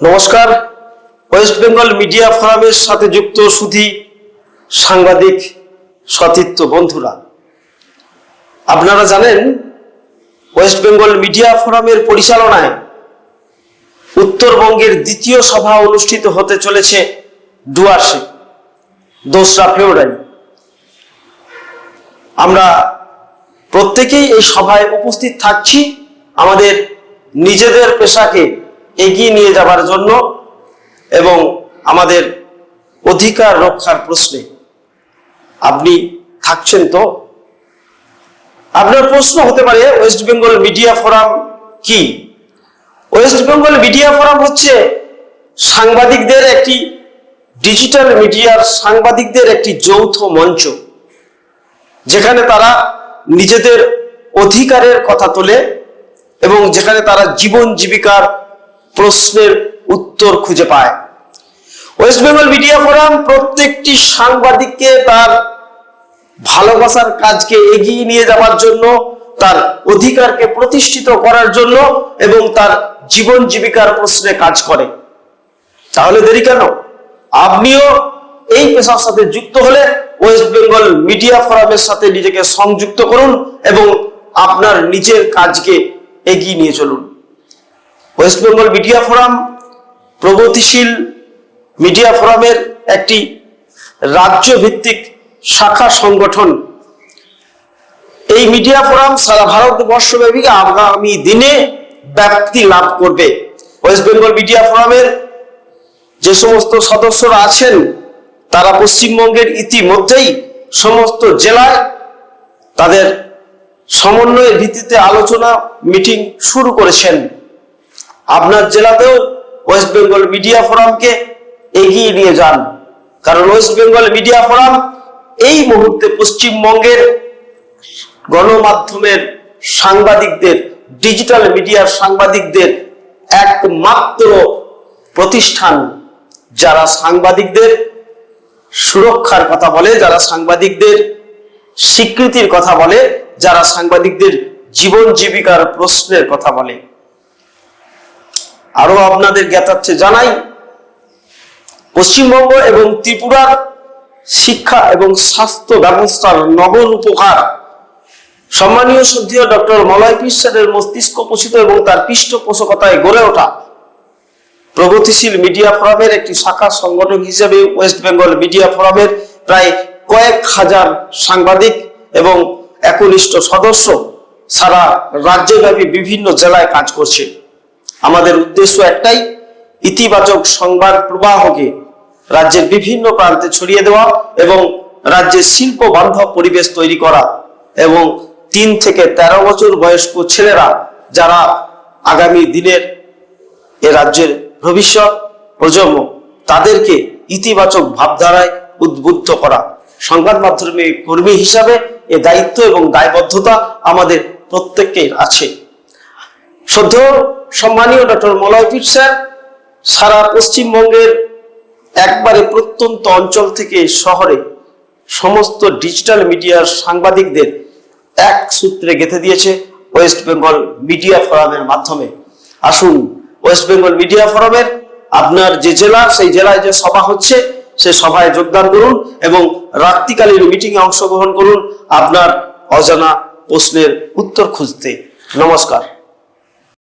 নমস্কার। West Bengal media ফোরামের সাথে যুক্ত সুধি সাংবাদিক সতীর্থ বন্ধুরা, আপনারা জানেন ওয়েস্ট বেঙ্গল মিডিয়া ফোরামের পরিচালনায় উত্তরবঙ্গের দ্বিতীয় সভা অনুষ্ঠিত হতে চলেছে ডুয়ার্সে দোসরা ফেব্রুয়ারি। আমরা প্রত্যেকেই এই সভায় উপস্থিত থাকছি। আমাদের নিজেদের পেশাকে এগিয়ে নিয়ে যাবার জন্য এবং আমাদের অধিকার রক্ষার প্রশ্নে আপনি থাকছেন তো? আপনার প্রশ্ন হতে পারে ওয়েস্ট বেঙ্গল মিডিয়া ফোরাম কি? ওয়েস্ট বেঙ্গল মিডিয়া ফোরাম হচ্ছে সাংবাদিকদের একটি ডিজিটাল মিডিয়ার সাংবাদিকদের একটি যৌথ মঞ্চ, যেখানে তারা নিজেদের অধিকারের কথা তোলে এবং যেখানে তারা জীবন জীবিকার প্রশ্নের উত্তর খুঁজে পায়। ওয়েস্ট বেঙ্গল মিডিয়া ফোরাম প্রত্যেকটি সাংবাদিককে তার ভালোবাসার কাজকে এগিয়ে নিয়ে যাওয়ার জন্য, তার অধিকারকে প্রতিষ্ঠিত করার জন্য এবং তার জীবন জীবিকার প্রশ্নে কাজ করে। তাহলে দেরি কেন? আপনিও এই পেশার সাথে যুক্ত হলে ওয়েস্ট বেঙ্গল মিডিয়া ফোরামের সাথে নিজেকে সংযুক্ত করুন এবং আপনার নিজের কাজকে এগিয়ে নিয়ে চলুন। ওয়েস্ট বেঙ্গল মিডিয়া ফোরাম প্রগতিশীল মিডিয়া ফোরামের একটি রাজ্য ভিত্তিক শাখা সংগঠন। এই মিডিয়া ফোরাম সারা ভারতবর্ষব্যাপী আগামী দিনে ব্যাপ্তি লাভ করবে। ওয়েস্ট বেঙ্গল মিডিয়া ফোরামের যে সমস্ত সদস্যরা আছেন, তারা পশ্চিমবঙ্গের ইতিমধ্যেই সমস্ত জেলায় তাদের সমন্বয়ের ভিত্তিতে আলোচনা, মিটিং শুরু করেছেন। আপনার জেলাতেও ওয়েস্ট বেঙ্গল মিডিয়া ফোরামকে এগিয়ে নিয়ে যান। কারণ ওয়েস্ট বেঙ্গল মিডিয়া ফোরাম এই মুহূর্তে পশ্চিমবঙ্গের গণমাধ্যমের সাংবাদিকদের ডিজিটাল মিডিয়ার সাংবাদিকদের একমাত্র প্রতিষ্ঠান যারা সাংবাদিকদের সুরক্ষার কথা বলে, যারা সাংবাদিকদের স্বীকৃতির কথা বলে, যারা সাংবাদিকদের জীবন জীবিকার প্রশ্নের কথা বলে। আরও আপনাদের জ্ঞাতার্থে জানাই, পশ্চিমবঙ্গ এবং ত্রিপুরার শিক্ষা এবং স্বাস্থ্য ব্যবস্থার নগর উপকার সম্মানীয় শ্রদ্ধীয় ডক্টর মলয় বিশ্বাসের মস্তিষ্ক পোষিত এবং তার পৃষ্ঠপোষকতায় গড়ে ওঠা প্রগতিশীল মিডিয়া ফোরামের একটি শাখা সংগঠন হিসেবে ওয়েস্ট বেঙ্গল মিডিয়া ফোরামের প্রায় কয়েক হাজার সাংবাদিক এবং একনিষ্ঠ সদস্য সারা রাজ্যব্যাপী বিভিন্ন জেলায় কাজ করছে। আমাদের উদ্দেশ্য একটাই, ইতিবাচক সংবাদ প্রবাহকে রাজ্যের বিভিন্ন প্রান্তে ছড়িয়ে দেওয়া এবং রাজ্যের শিল্প বান্ধব পরিবেশ তৈরি করা এবং তিন থেকে ১৩ বছর বয়স্ক ছেলেরা যারা আগামী দিনের এ রাজ্যের ভবিষ্যৎ প্রজন্ম, তাদেরকে ইতিবাচক ভাবধারায় উদ্বুদ্ধ করা। সংবাদ মাধ্যমে কর্মী হিসাবে এ দায়িত্ব এবং দায়বদ্ধতা আমাদের প্রত্যেকের আছে। সদ্য সম্মানীয় ডক্টর মলয়পীর স্যার সারা পশ্চিমবঙ্গের একবারে প্রত্যন্ত অঞ্চল থেকে শহরে সমস্ত ডিজিটাল মিডিয়ার সাংবাদিকদের এক সূত্রে গেঁথে দিয়েছে ওয়েস্ট বেঙ্গল মিডিয়া ফোরামের মাধ্যমে। আসুন, ওয়েস্ট বেঙ্গল মিডিয়া ফোরামের আপনার যে জেলা, সেই জেলায় যে সভা হচ্ছে, সে সভায় যোগদান করুন এবং রাত্রিকালীন মিটিং এ অংশগ্রহণ করুন আপনার অজানা প্রশ্নের উত্তর খুঁজতে। নমস্কার।